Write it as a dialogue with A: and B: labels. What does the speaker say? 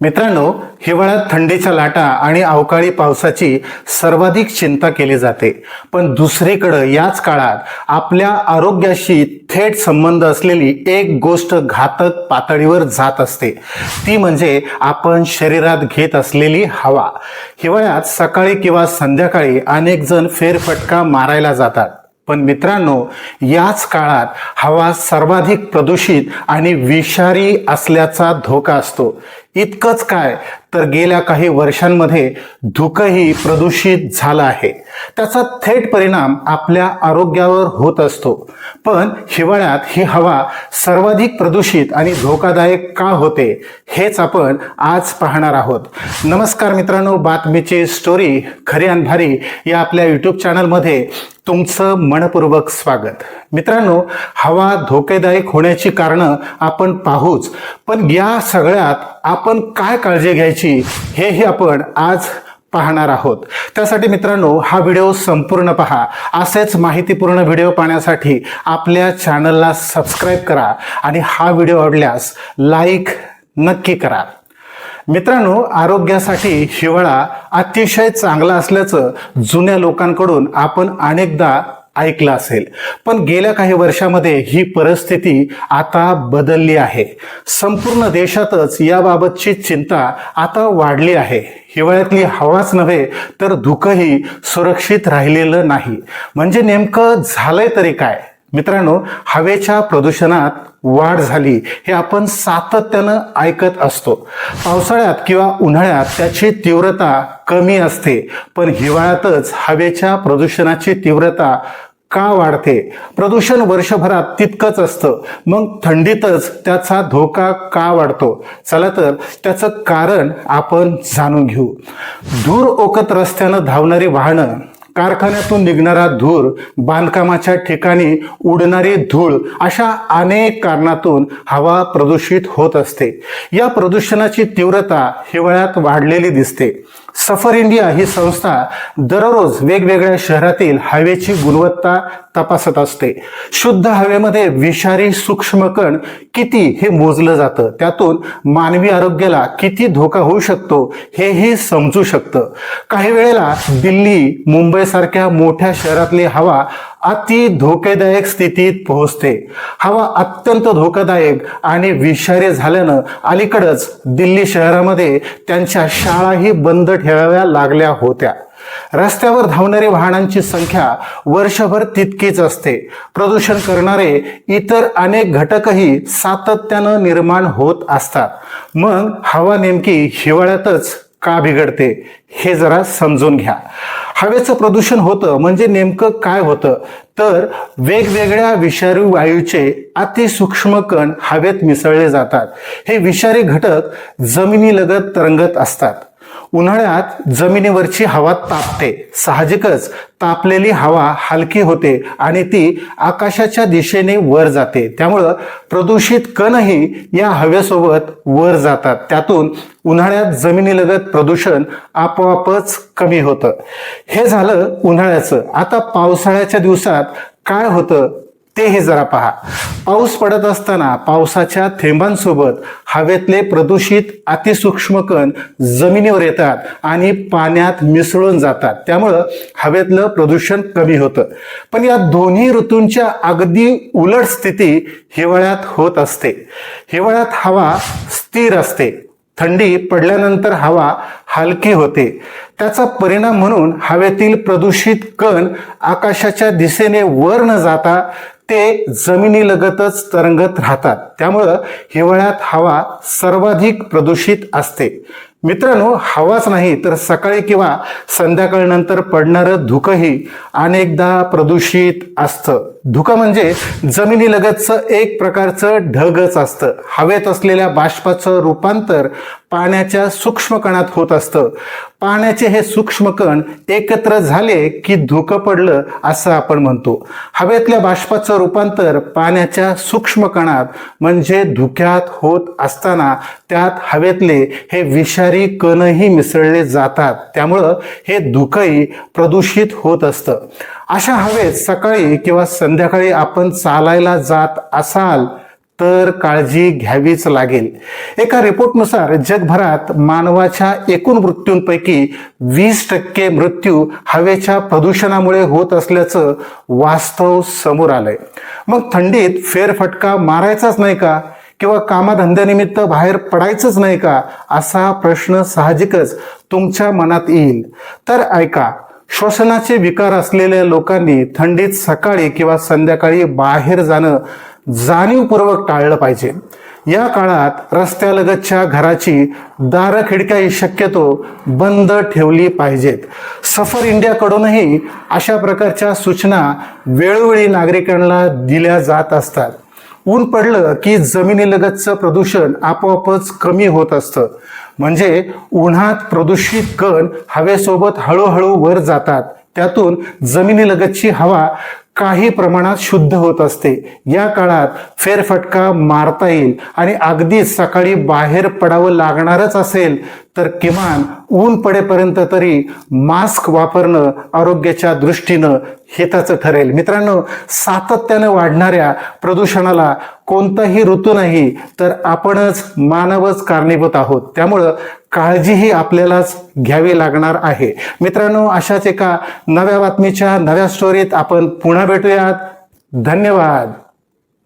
A: मित्रांनो हिवाळ्यात थंडीच्या लाटा आणि अवकाळी पावसाची सर्वाधिक चिंता केली जाते. पण दुसरीकडं याच काळात आपल्या आरोग्याशी थेट संबंध असलेली एक गोष्ट घातक पातळीवर जात असते. ती म्हणजे आपण शरीरात घेत असलेली हवा. हिवाळ्यात सकाळी किंवा संध्याकाळी अनेक जण फेरफटका मारायला जातात. पण मित्रांनो याच काळात हवा सर्वाधिक प्रदूषित आणि विषारी असल्याचा धोका असतो. इतकंच काय तर गेल्या काही वर्षांमध्ये धुकंही प्रदूषित झालं आहे. त्याचा थेट परिणाम आपल्या आरोग्यावर होत असतो. पण हिवाळ्यात ही हवा सर्वाधिक प्रदूषित आणि धोकादायक का होते हेच आपण आज पाहणार आहोत. नमस्कार मित्रांनो बातमीची स्टोरी खरी आणि भारी या आपल्या यूट्यूब चॅनलमध्ये तुमचं मनपूर्वक स्वागत. मित्रांनो हवा धोकेदायक होण्याची कारणं आपण पाहूच पण या सगळ्यात आपण काय काळजी घ्यायची हेही आपण आज पाहणार आहोत. त्यासाठी मित्रांनो हा व्हिडिओ संपूर्ण पहा. असेच माहितीपूर्ण व्हिडिओ पाहण्यासाठी आपल्या चॅनलला सबस्क्राईब करा आणि हा व्हिडिओ आवडल्यास लाईक नक्की करा. मित्रांनो आरोग्यासाठी हिवाळा अतिशय चांगला असल्याचं जुन्या लोकांकडून आपण अनेकदा ऐकलं असेल. पण गेल्या काही वर्षामध्ये ही परिस्थिती आता बदलली आहे. संपूर्ण देशातच याबाबतची चिंता आता वाढली आहे. हिवाळ्यातली हवाच नव्हे तर धुकंही सुरक्षित राहिलेलं नाही. म्हणजे नेमकं झालंय तरी काय? मित्रांनो हवेच्या प्रदूषणात वाढ झाली हे आपण सातत्यानं ऐकत असतो. पावसाळ्यात किंवा उन्हाळ्यात त्याची तीव्रता कमी असते पण हिवाळ्यातच हवेच्या प्रदूषणाची तीव्रता का वाढते? प्रदूषण वर्षभरात तितकंच असतं. मग थंडीतच त्याचा धोका का वाढतो? चला तर त्याचं कारण आपण जाणून घेऊ. धूर ओकत रस्त्यानं धावणारी वाहनं कारखान्यातून निघणारा धूर बांधकामाच्या ठिकाणी उडणारी धूळ अशा अनेक कारणातून हवा प्रदूषित होत असते. या प्रदूषणाची तीव्रता हिवाळ्यात वाढलेली दिसते. सफर इंडिया ही संस्था दररोज वेगवेगळ्या शहरातील हवेची गुणवत्ता तपासत असते. शुद्ध हवेमध्ये विषारी सूक्ष्मकण किती हे मोजलं जातं? त्यातून मानवी आरोग्याला किती धोका होऊ शकतो हेही समजू शकतं. काही वेळेला दिल्ली मुंबईसारख्या मोठ्या शहरातली हवा अति धोकेदायक स्थितीत पोहोचते. हवा अत्यंत धोकादायक आणि विषारी झाल्यानं अलीकडच दिल्ली शहरामध्ये त्यांच्या शाळाही बंद ठेवाव्या लागल्या होत्या. रस्त्यावर धावणारी वाहनांची संख्या वर्षभर तितकीच असते. प्रदूषण करणारे इतर अनेक घटकही सातत्यानं निर्माण होत असतात. मग हवा नेमकी हिवाळ्यातच का बिघडते हे जरा समजून घ्या. हवेचं प्रदूषण होतं म्हणजे नेमकं काय होतं? तर वेगवेगळ्या विषारी वायूचे अतिसूक्ष्म कण हवेत मिसळले जातात. हे विषारी घटक जमिनीलगत तरंगत असतात. उन्हाळ्यात जमिनीवरची हवा तापते. साहजिकच तापलेली हवा हलकी होते आणि ती आकाशाच्या दिशेने वर जाते. त्यामुळं प्रदूषित कणही या हवेसोबत वर जातात. त्यातून उन्हाळ्यात जमिनीलगत प्रदूषण आपोआपच कमी होतं. हे झालं उन्हाळ्याचं. आता पावसाळ्याच्या दिवसात काय होतं तेही जरा पहा. पाऊस पडत असताना पावसाच्या थेंबांसोबत हवेतले प्रदूषित अतिसूक्ष्म कण जमिनीवर येतात आणि पाण्यात मिसळून जातात. त्यामुळं हवेतलं प्रदूषण कमी होतं. पण या दोन्ही ऋतूंच्या अगदी उलट स्थिती हिवाळ्यात होत असते. हिवाळ्यात हवा स्थिर असते. थंडी पडल्यानंतर हवा हलकी होते. त्याचा परिणाम म्हणून हवेतील प्रदूषित कण आकाशाच्या दिशेने वर न जाता ते जमिनीलगतच तरंगत राहतात. त्यामुळं हिवाळ्यात हवा सर्वाधिक प्रदूषित असते. मित्रांनो हवाच नाही तर सकाळी किंवा संध्याकाळनंतर पडणारं धुकंही अनेकदा प्रदूषित असतं. धुकं म्हणजे जमिनीलगतचं एक प्रकारचं ढगच असतं. हवेत असलेल्या बाष्पाचं रूपांतर पाण्याच्या सूक्ष्म कणात होत असतं. पाण्याचे हे सूक्ष्म कण एकत्र झाले की धुकं पडलं असं आपण म्हणतो. हवेतल्या बाष्पाचं रूपांतर पाण्याच्या सूक्ष्म कणात म्हणजे धुक्यात होत असताना त्यात हवेतले हे विषारी कणही मिसळले जातात. त्यामुळं हे धुकंही प्रदूषित होत असतं. अशा हवेत सकाळी किंवा संध्याकाळी आपण चालायला जात असाल तर काळजी घ्यावीच लागेल. एका रिपोर्टनुसार जगभरात मानवाच्या एकूण मृत्यूंपैकी वीस टक्के मृत्यू हवेच्या प्रदूषणामुळे होत असल्याचं वास्तव समोर आलंय. मग थंडीत फेरफटका मारायचाच नाही का? किंवा कामाधंद्यानिमित्त बाहेर पडायचंच नाही का? असा प्रश्न साहजिकच तुमच्या मनात येईल. तर ऐका श्वसनाचे विकार असलेल्या लोकांनी थंडीत सकाळी किंवा संध्याकाळी बाहेर जाणं जाणीवपूर्वक टाळलं पाहिजे. या काळात रस्त्यालगतच्या घराची दारं खिडक्या शक्यतो बंद ठेवली पाहिजेत. सफर इंडियाकडूनही अशा प्रकारच्या सूचना वेळोवेळी नागरिकांना दिल्या जात असतात. ऊन पडलं की जमिनीलगतचं प्रदूषण आपोआपच कमी होत असतं. म्हणजे उन्हात प्रदूषित कण हवेसोबत हळूहळू वर जातात. त्यातून जमिनीलगतची हवा काही प्रमाणात शुद्ध होत असते. या काळात फेरफटका मारता येईल आणि अगदी सकाळी बाहेर पडावं लागणारच असेल तर किमान ऊन पडेपर्यंत तरी मास्क वापरणं आरोग्याच्या दृष्टीनं हिताचं ठरेल. मित्रांनो सातत्यानं वाढणाऱ्या प्रदूषणाला कोणताही ऋतू नाही तर आपणच मानवच कारणीभूत आहोत. त्यामुळं काळजीही आपल्यालाच घ्यावी लागणार आहे. मित्रांनो अशाच एका नव्या बातमीच्या नव्या स्टोरीत आपण पुन्हा भेटूयात. धन्यवाद.